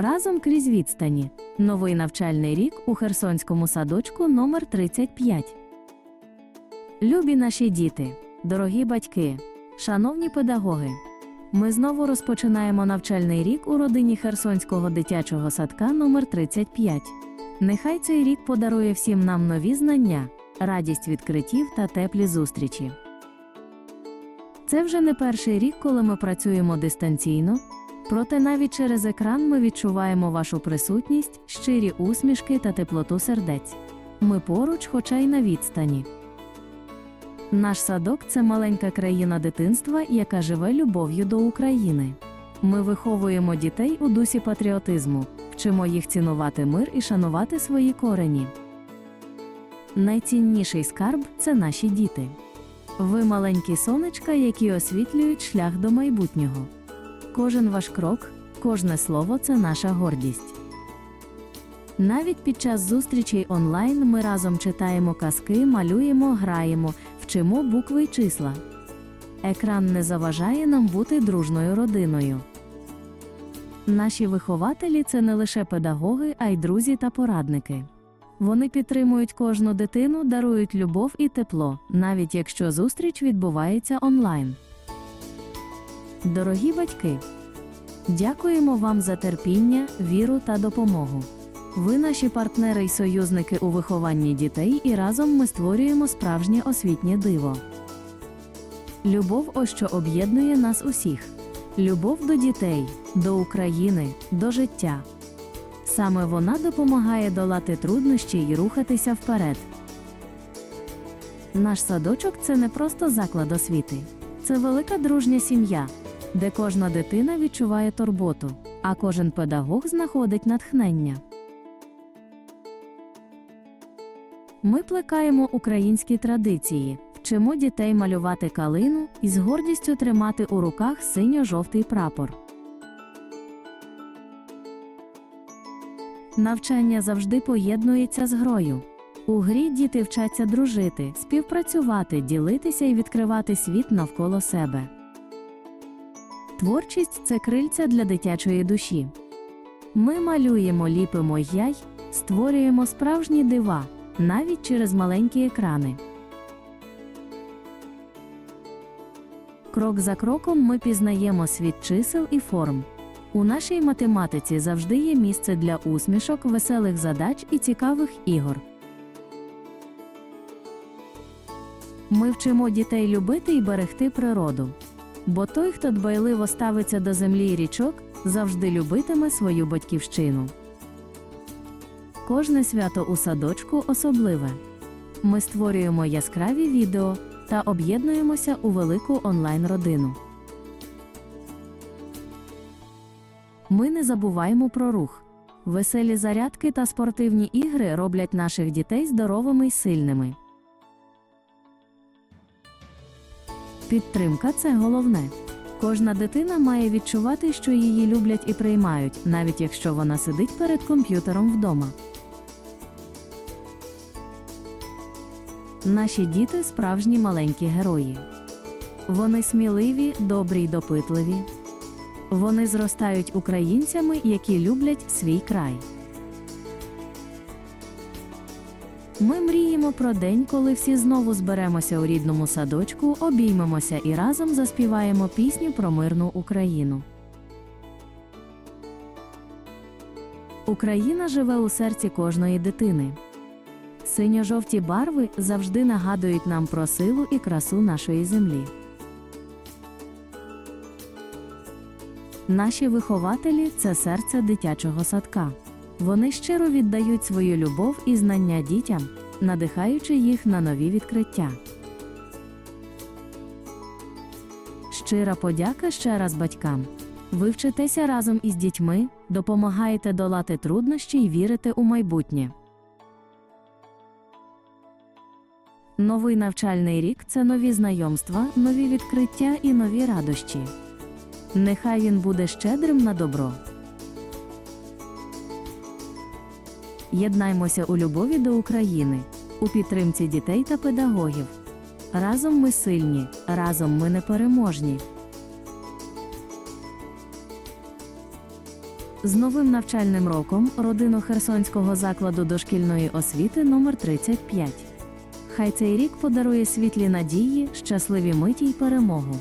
Разом крізь відстані. Новий навчальний рік у Херсонському садочку номер 35. Любі наші діти, дорогі батьки, шановні педагоги. Ми знову розпочинаємо навчальний рік у родині Херсонського дитячого садка номер 35. Нехай цей рік подарує всім нам нові знання, радість відкриттів та теплі зустрічі. Це вже не перший рік, коли ми працюємо дистанційно, проте навіть через екран ми відчуваємо вашу присутність, щирі усмішки та теплоту сердець. Ми поруч, хоча й на відстані. Наш садок це маленька країна дитинства, яка живе любов'ю до України. Ми виховуємо дітей у дусі патріотизму, вчимо їх цінувати мир і шанувати свої корені. Найцінніший скарб це наші діти. Ви маленькі сонечка, які освітлюють шлях до майбутнього. Кожен ваш крок, кожне слово це наша гордість. Навіть під час зустрічей онлайн ми разом читаємо казки, малюємо, граємо, вчимо букви й числа. Екран не заважає нам бути дружною родиною. Наші вихователі це не лише педагоги, а й друзі та порадники. Вони підтримують кожну дитину, дарують любов і тепло, навіть якщо зустріч відбувається онлайн. Дорогі батьки, дякуємо вам за терпіння, віру та допомогу. Ви наші партнери й союзники у вихованні дітей, і разом ми створюємо справжнє освітнє диво. Любов ось що об'єднує нас усіх. Любов до дітей, до України, до життя. Саме вона допомагає долати труднощі і рухатися вперед. Наш садочок це не просто заклад освіти, це велика дружня сім'я, де кожна дитина відчуває турботу, а кожен педагог знаходить натхнення. Ми плекаємо українські традиції, вчимо дітей малювати калину і з гордістю тримати у руках синьо-жовтий прапор. Навчання завжди поєднується з грою. У грі діти вчаться дружити, співпрацювати, ділитися і відкривати світ навколо себе. Творчість це крильця для дитячої душі. Ми малюємо, ліпимо яй, створюємо справжні дива, навіть через маленькі екрани. Крок за кроком ми пізнаємо світ чисел і форм. У нашій математиці завжди є місце для усмішок, веселих задач і цікавих ігор. Ми вчимо дітей любити і берегти природу. Бо той, хто дбайливо ставиться до землі і річок, завжди любитиме свою батьківщину. Кожне свято у садочку особливе. Ми створюємо яскраві відео та об'єднуємося у велику онлайн-родину. Ми не забуваємо про рух. Веселі зарядки та спортивні ігри роблять наших дітей здоровими й сильними. Підтримка це головне. Кожна дитина має відчувати, що її люблять і приймають, навіть якщо вона сидить перед комп'ютером вдома. Наші діти справжні маленькі герої. Вони сміливі, добрі й допитливі. Вони зростають українцями, які люблять свій край. Ми мріємо про день, коли всі знову зберемося у рідному садочку, обіймемося і разом заспіваємо пісню про мирну Україну. Україна живе у серці кожної дитини. Синьо-жовті барви завжди нагадують нам про силу і красу нашої землі. Наші вихователі це серце дитячого садка. Вони щиро віддають свою любов і знання дітям, надихаючи їх на нові відкриття. Щира подяка ще раз батькам. Ви вчитеся разом із дітьми, допомагаєте долати труднощі і вірите у майбутнє. Новий навчальний рік це нові знайомства, нові відкриття і нові радощі. Нехай він буде щедрим на добро. Єднаймося у любові до України, у підтримці дітей та педагогів. Разом ми сильні, разом ми непереможні. З новим навчальним роком родину Херсонського закладу дошкільної освіти номер 35 Хай цей рік подарує світлі надії, щасливі миті й перемогу.